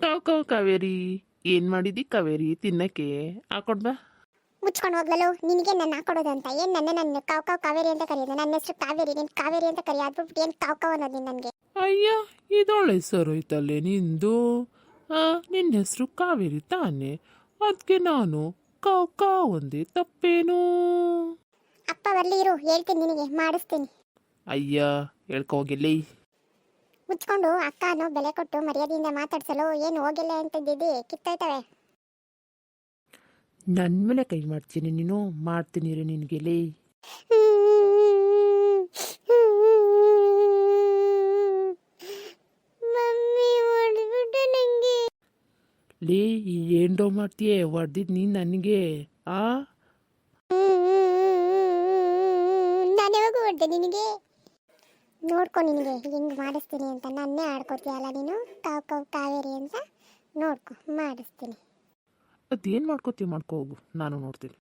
ಕಾವ್ ಕಾವ್ ಕಾವೇರಿ. ಏನ್ ಮಾಡಿದಿ ಕಾವೇರಿ ತಿನ್ನಕ್ಕೆ? ಹಾಕೊಂಡ್ ಬಾ. ಮುಚ್ಕೊಂಡು ಹೋಗ್ಲಲು? ನಿನಗೆ ನನ್ನ ಹಾಕೊಡೋದು ಅಂತ. ಏನು ನನ್ನ ನನ್ನ ಕಾವ್ ಕಾವ್ ಕಾವೇರಿ ಅಂತ ಕರೆಯೋದು? ನನ್ನ ಹೆಸರು ಕಾವೇರಿ. ನೀನು ಕಾವೇರಿ ಅಂತ ಕರಿ ಅದ್ಬಿಟ್ಟು ಏನು ಕಾವ್ ಕಾವ್ ಅನ್ನೋದು ನನಗೆ? ಅಯ್ಯ ಇದೊಳ್ಳೆ ಸರೋಯ್ತಲ್ಲೇ ನಿಂದು. ಆ ನಿನ್ನ ಹೆಸರು ಕಾವೇರಿ ತಾನೆ. ಅದಕ್ಕೆ ನಾನು ಕಾವ್ ಕಾವ್ ಒಂದೇ ತಪ್ಪೇನು. ಅಪ್ಪ ಬರ್ಲಿ ಇರು. ಹೇಳ್ತೀನಿ ನಿನಗೆ. ಮಾಡಿಸ್ತೀನಿ. ಅಯ್ಯ ಹೇಳ್ಕೋಗಿಲ್ಲಿ ಮುಚ್ಕೊಂಡು ಅಕ್ಕ ಅನ್ನೋ ಬೆಲೆ ಕೊಟ್ಟು ಮರ್ಯಾದೆಯಿಂದ ಮಾತಾಡ್ಸಲು ಏನು ಹೋಗಿಲ್ಲ ಅಂತಿದ್ದಿದ್ದಿ ಕಿತ್ತೋಯ್ತವೆ ನನ್ನ ಮೇಲೆ ಕೈ ಮಾಡ್ತೀನಿ ನೀನು ಮಾಡ್ತೀನಿ ರೀ ನಿನ್ಗೆ ಮಮ್ಮಿ ಹೊಡೆದ್ಬಿಟ್ಟೆ ನಂಗೆ ಲೇ ಏನ್ಡೋ ಮಾಡ್ತೀಯ ಹೊಡ್ದಿದ್ ನೀನು ನನಗೆ ಆ ನಾನು ಯಾವಾಗ ಹೊಡೆದೆ ನಿನಗೆ ನೋಡ್ಕೊ ನಿನಗೆ, ಹೆಂಗ್ ಮಾಡಿಸ್ತೀನಿ ಅಂತ. ನನ್ನೇ ಆಡ್ಕೋತೀಯಲ್ಲ ನೀನು? ಕಾವ್ ಕಾವ್ ಕಾವೇರಿ ಅಂತ ನೋಡ್ಕೊ, ಮಾಡಿಸ್ತೀನಿ. ಅದೇನು ಮಾಡ್ಕೋತೀವಿ ಮಾಡ್ಕೋ ಹೋಗು, ನಾನು ನೋಡ್ತೀನಿ.